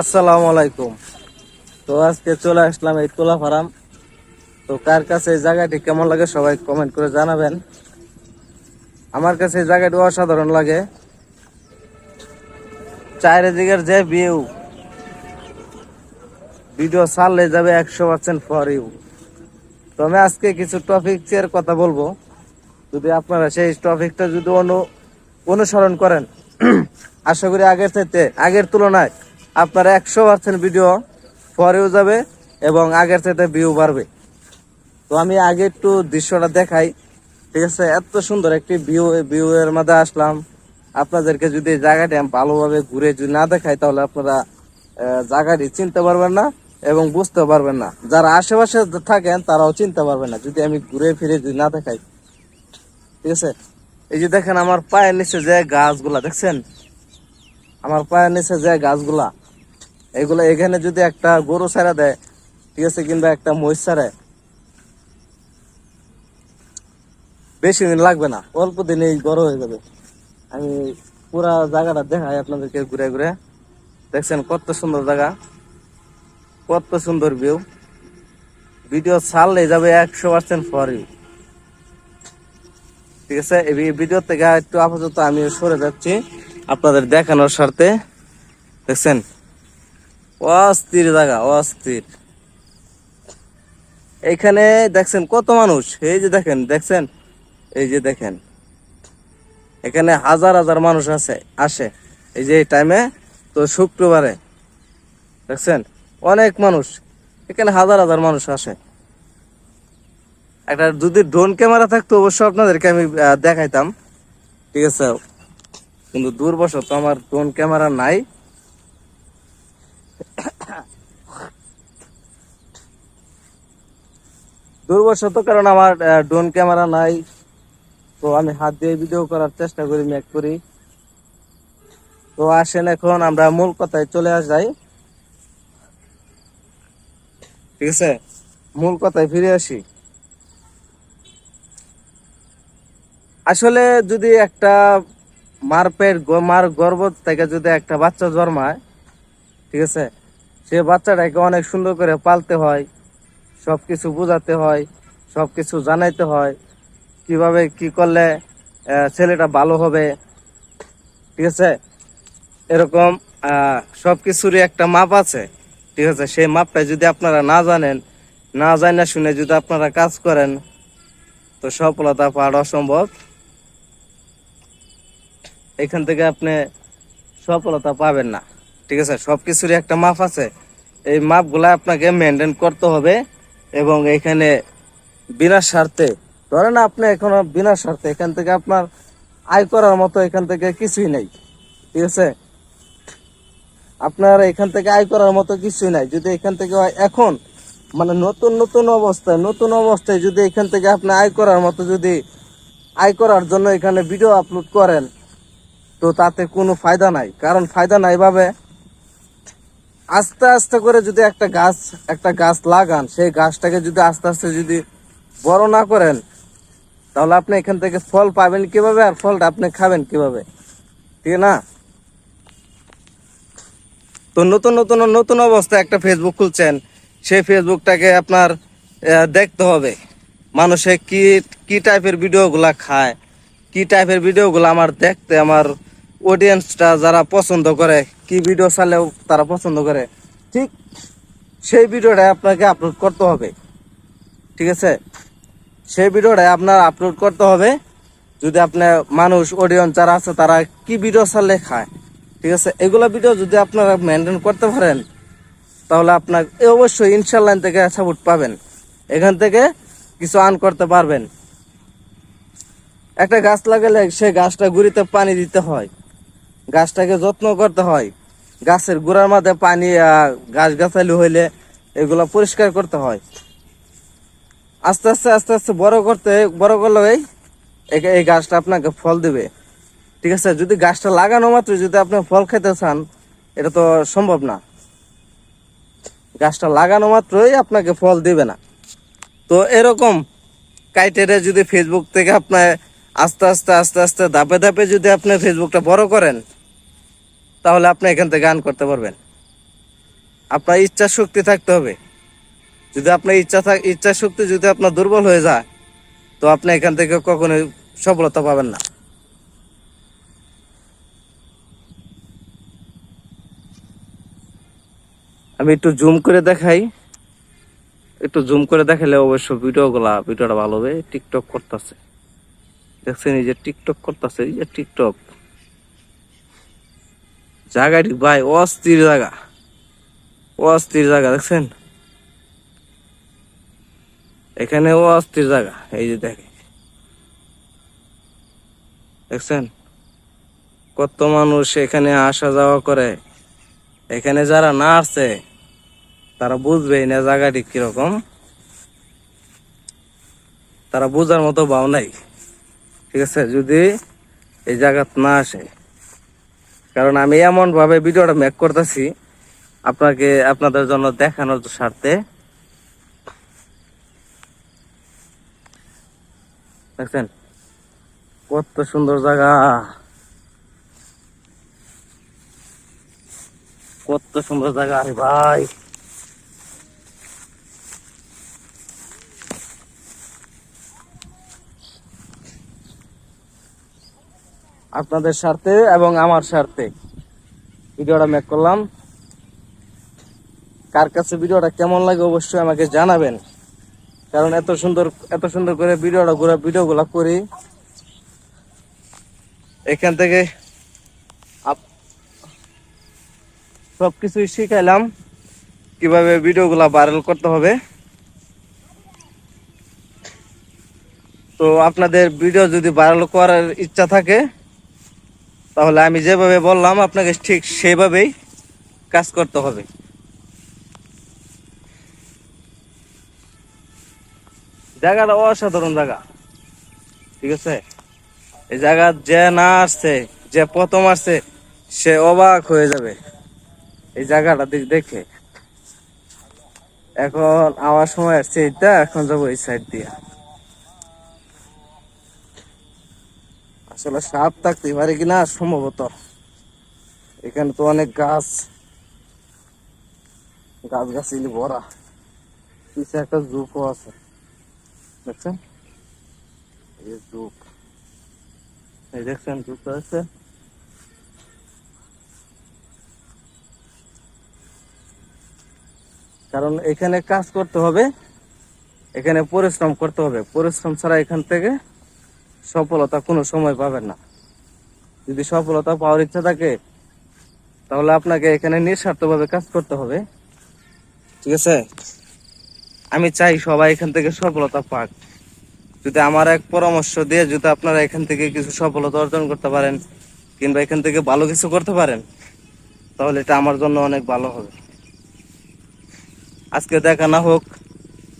আসসালামু আলাইকুম। তো আজকে চলে আসলাম এই তোলা ফার্ম। তো কার কাছে জায়গাটি কেমন লাগে সবাই কমেন্ট করে জানাবেন। আমার কাছে এই জায়গাটি অসাধারণ লাগে। চারিদিকের যে ভিউ ভিডিও ছাড়লে যাবে একশো পার্সেন্ট ফর ইউ তো আমি আজকে কিছু টপিকের কথা বলব। যদি আপনারা সেই টপিকটা যদি অনু, অনুসরণ করেন, আশা করি আগের চাইতে, আগের তুলনায় আপনারা একশো পার্সেন্ট ভিডিও পরেও যাবে এবং আগের চাইতে ভিউ বাড়বে। তো আমি আগে একটু দৃশ্যটা দেখাই, ঠিক আছে? এত সুন্দর একটি ভিউ ভিউ এর মধ্যে আসলাম। আপনাদেরকে যদি এই জায়গাটি আমি ভালোভাবে ঘুরে যদি না দেখাই, তাহলে আপনারা জায়গাটি চিনতে পারবেন না এবং বুঝতে পারবেন না। যারা আশেপাশে থাকেন, তারাও চিনতে পারবেন না। যদি আমি ঘুরে ফিরে যদি না দেখাই, ঠিক আছে? এই যে দেখেন, আমার পায়ের নিচে যে গাছগুলা, দেখছেন? আমার পায়ের নিচে যে গাছগুলা এগুলো এখানে যদি একটা গরু ছাড়া দেয়, ঠিক আছে, কিংবা একটা মহিষ ছাড়ে বেশি দিন লাগবে না, অল্প দিনেই বড় হয়ে যাবে। আমি পুরা জায়গাটা দেখাই আপনাদেরকে ঘুরে ঘুরে। দেখছেন কত সুন্দর জায়গা, কত সুন্দর ভিউ ভিডিও ছাড়লে যাবে একশো পার্সেন্ট ফর ইউ ঠিক আছে, এই ভিডিও থেকে একটু আপাতত আমি সরে যাচ্ছি আপনাদের দেখানোর স্বার্থে। দেখছেন অস্থির জায়গা, অস্থির। এইখানে দেখছেন কত মানুষ? এই যে দেখেন, দেখছেন? এই যে দেখেন। এখানে হাজার হাজার মানুষ আছে, আসে। এই যে টাইমে তো শুক্রবারে, দেখছেন? অনেক মানুষ। এখানে হাজার হাজার মানুষ আসে। একটা যদি ড্রোন ক্যামেরা থাকতো অবশ্যই আপনাদেরকে আমি দেখাইতাম। ঠিক আছে? কিন্তু দুর্বশত আমার ড্রোন ক্যামেরা নাই। দুর্বশত, কারণ আমার ড্রোন ক্যামেরা নাই। তো আমি হাত দিয়ে ভিডিও করার চেষ্টা করি মেক করি। তো আসেন এখন, আমরা মূল কথায় চলে যাই ঠিক আছে? মূল কথায় ফিরে আসি। আসলে যদি একটা মার পেট গ- মার গর্ভ থেকে যদি একটা বাচ্চা জন্মায় ঠিক আছে? সে বাচ্চাটাকে অনেক সুন্দর করে পালতে হয় সবকিছু বোঝাতে হয় সবকিছু জানাইতে হয় কীভাবে কি করলে ছেলেটা ভালো হবে ঠিক আছে? এরকম আহ, সবকিছুরই একটা মাপ আছে ঠিক আছে? সেই মাপটা যদি আপনারা না জানেন না জানা শুনে যদি আপনারা কাজ করেন তো সফলতা পাওয়া অসম্ভব। এখান থেকে আপনি সফলতা পাবেন না। ঠিক আছে? সবকিছুরই একটা মাপ আছে। এই মাপগুলা আপনাকে মেনটেন করতে হবে এবং এখানে বিনা স্বার্থে, ধরেন আপনি এখনও বিনা স্বার্থে এখান থেকে আপনার আয় করার মতো এখান থেকে কিছুই নেই, ঠিক আছে? আপনার এখান থেকে আয় করার মতো কিছুই নাই। যদি এখান থেকে এখন মানে নতুন নতুন অবস্থায় নতুন অবস্থায় যদি এখান থেকে আপনি আয় করার মতো যদি আয় করার জন্য এখানে ভিডিও আপলোড করেন, তো তাতে কোনো ফায়দা নাই। কারণ ফায়দা নাই ভাবে আস্তে আস্তে করে যদি একটা গাছ একটা গাছ লাগান, সেই গাছটাকে যদি আস্তে আস্তে যদি বড় না করেন, তাহলে আপনি এখান থেকে ফল পাবেন কীভাবে আর ফলটা আপনি খাবেন কীভাবে? ঠিক না? তো নতুন নতুন নতুন অবস্থায় একটা ফেসবুক খুলছেন, সেই ফেসবুকটাকে আপনার দেখতে হবে, মানুষে কি কি টাইপের ভিডিওগুলা খায়, কি টাইপের ভিডিওগুলো আমার দেখতে, আমার অডিয়েন্সটা যারা পছন্দ করে, কি ভিডিও চালেও তারা পছন্দ করে, ঠিক সেই ভিডিওটা আপনাকে আপলোড করতে হবে। ঠিক আছে? সেই ভিডিওটা আপনার আপলোড করতে হবে। যদি আপনার মানুষ অডিয়েন্স যারা আছে, তারা কি ভিডিও চালে খায়? ঠিক আছে? এগুলো ভিডিও যদি আপনারা মেনটেন করতে পারেন, তাহলে আপনার অবশ্যই ইনশাল্লাহ থেকে সাপোর্ট পাবেন। এখান থেকে কিছু আর্ন করতে পারবেন। একটা গাছ লাগালে সেই গাছটা গুড়িতে পানি দিতে হয়। গাছটাকে যত্ন করতে হয়। গাছের গোড়ার মাঝে পানি গাছ গাছালি হইলে এগুলো পরিষ্কার করতে হয়। আস্তে আস্তে আস্তে আস্তে বড় করতে, বড় করলে এই এই গাছটা আপনাকে ফল দেবে। ঠিক আছে? যদি গাছটা লাগানো মাত্র যদি আপনি ফল খেতে চান, এটা তো সম্ভব না। গাছটা লাগানো মাত্রই আপনাকে ফল দিবে না। তো এরকম কাইটেরে যদি ফেসবুক থেকে আপনার আস্তে আস্তে আস্তে আস্তে, ধাপে ধাপে যদি আপনি ফেসবুকটা বড় করেন তাহলে আপনি এখান থেকে গান করতে পারবেন। আপনার ইচ্ছা শক্তি থাকতে হবে। যদি আপনার ইচ্ছা থাক, ইচ্ছা শক্তি যদি আপনার দুর্বল হয়ে যায়, তো আপনি এখান থেকে কখনোই সফলতা পাবেন না। আমি একটু জুম করে দেখাই। একটু জুম করে দেখালে অবশ্য ভিডিওগুলা, ভিডিওটা ভালো হবে। টিকটক করতেছে। দেখছেন এই যে টিকটক করতেছে, এই যে টিকটক জায়গাটি ভাই অস্থির জায়গা। অস্থির জায়গা, দেখছেন? এখানে অস্থির জায়গা, এই যে দেখে দেখছেন? কত মানুষ এখানে আসা যাওয়া করে। এখানে যারা না আসছে তারা বুঝবে না জায়গাটি কীরকম। তারা বোঝার মতো ভাও নাই। ঠিক আছে? যদি এই জায়গা না আসে কারণ আমি এমন ভাবে ভিডিওটা মেক করতেছি আপনাকে, আপনাদের জন্য দেখানোর স্বার্থে। দেখছেন? কত সুন্দর জায়গা। কত সুন্দর জায়গা, আরে ভাই। আপনাদের স্বার্থে এবং আমার স্বার্থে। ভিডিওটা মেক করলাম। কার কাছে ভিডিওটা কেমন লাগে অবশ্যই আমাকে জানাবেন। কারণ এত সুন্দর এত সুন্দর করে ভিডিওটা ঘুরে, ভিডিওগুলো করি। এখান থেকে আপ- সবকিছুই শিখাইলাম কীভাবে ভিডিওগুলা ভাইরাল করতে হবে। তো আপনাদের ভিডিও যদি ভাইরাল করার ইচ্ছা থাকে তাহলে আমি যেভাবে বললাম, আপনাকে ঠিক সেভাবেই কাজ করতে হবে। জায়গাটা অসাধারণ জায়গা। ঠিক আছে? এই জায়গা যে না আসছে, যে প্রথম আসছে, সে অবাক হয়ে যাবে। এই জায়গাটা দিক দেখে। এখন আমার সময় আসছে এইটা, এখন যাব এই সাইড দিয়া। আসলে সাপ থাকতে পারে কিনা সম্ভবত। এখানে তো অনেক গাছ। গাছ গাছিলি ভরা। পিছে একটা জুকও আছে। দেখছেন? দেখছেন আছে কারণ এখানে কাজ করতে হবে। এখানে পরিশ্রম করতে হবে। পরিশ্রম ছাড়া এখান থেকে সফলতা কোনো সময় পাবেন না। যদি সফলতা পাওয়ার ইচ্ছা থাকে, তাহলে আপনাকে এখানে নিঃস্বার্থভাবে কাজ করতে হবে। ঠিক আছে? আমি চাই সবাই এখান থেকে সফলতা পাক। যদি আমার এক পরামর্শ দিয়ে যদি আপনারা এখান থেকে কিছু সফলতা অর্জন করতে পারেন, কিংবা এখান থেকে ভালো কিছু করতে পারেন, তাহলে এটা আমার জন্য অনেক ভালো হবে। আজকে দেখা না হোক,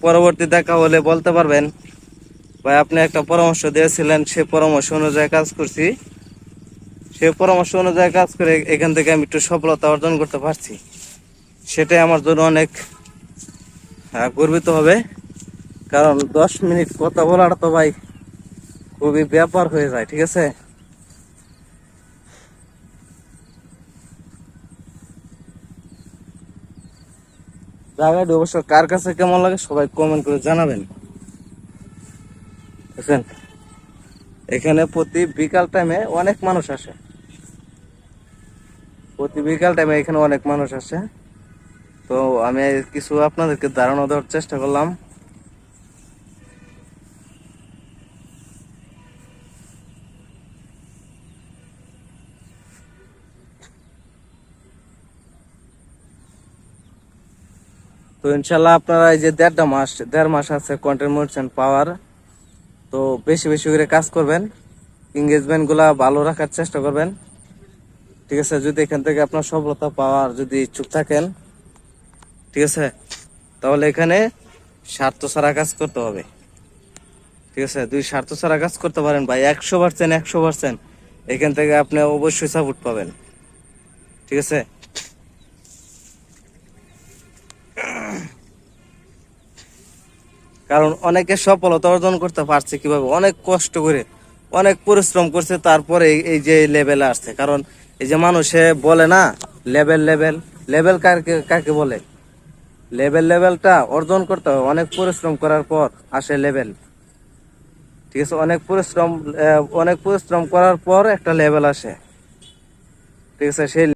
পরবর্তী দেখা হলে বলতে পারবেন ভাই, আপনি একটা পরামর্শ দিয়েছিলেন, সে পরামর্শ অনুযায়ী কাজ করছি। সে পরামর্শ অনুযায়ী কাজ করে এখান থেকে আমি একটু সফলতা অর্জন করতে পারছি। সেটাই আমার জন্য অনেক গর্বিত হবে। কারণ দশ মিনিট কথা বলার তো ভাই খুবই ব্যাপার হয়ে যায়, ঠিক আছে? জায়গাটি অবশ্য কার কাছে কেমন লাগে সবাই কমেন্ট করে জানাবেন। বুঝছেন? এখানে প্রতি বিকাল টাইমে অনেক মানুষ আসে। প্রতি বিকাল টাইমে এখানে অনেক মানুষ আসে। তো আমি কিছু আপনাদেরকে ধারণা দেওয়ার চেষ্টা করলাম। তো ইনশাল্লাহ আপনারা এই যে দেড়টা মাস, দেড় মাস আছে কন্টেন্ট মোশন পাওয়ার তো বেশি বেশি করে কাজ করবেন এঙ্গেজমেন্টগুলা ভালো রাখার চেষ্টা করবেন। ঠিক আছে, যদি এখান থেকে আপনার সফলতা পাওয়ার যদি ইচ্ছুক থাকেন, ঠিক আছে, তাহলে এখানে স্বার্থ ছাড়া কাজ করতে হবে। ঠিক আছে, দুই স্বার্থ ছাড়া কাজ করতে পারেন ভাই একশো পার্সেন্ট একশো পার্সেন্ট এখান থেকে আপনি অবশ্যই সাপোর্ট পাবেন। ঠিক আছে কারণ অনেকে সফলতা অর্জন করতে পারছে কীভাবে? অনেক কষ্ট করে, অনেক পরিশ্রম করছে, তারপরে এই- যে লেভেলে আসছে। কারণ এই যে মানুষে বলে না লেভেল লেভেল লেভেল কাকে কাকে বলে? লেভেল লেভেলটা অর্জন করতে হবে অনেক পরিশ্রম করার পর আসে লেভেল ঠিক আছে? অনেক পরিশ্রম অনেক পরিশ্রম করার পর একটা লেভেল আসে। ঠিক আছে? সেই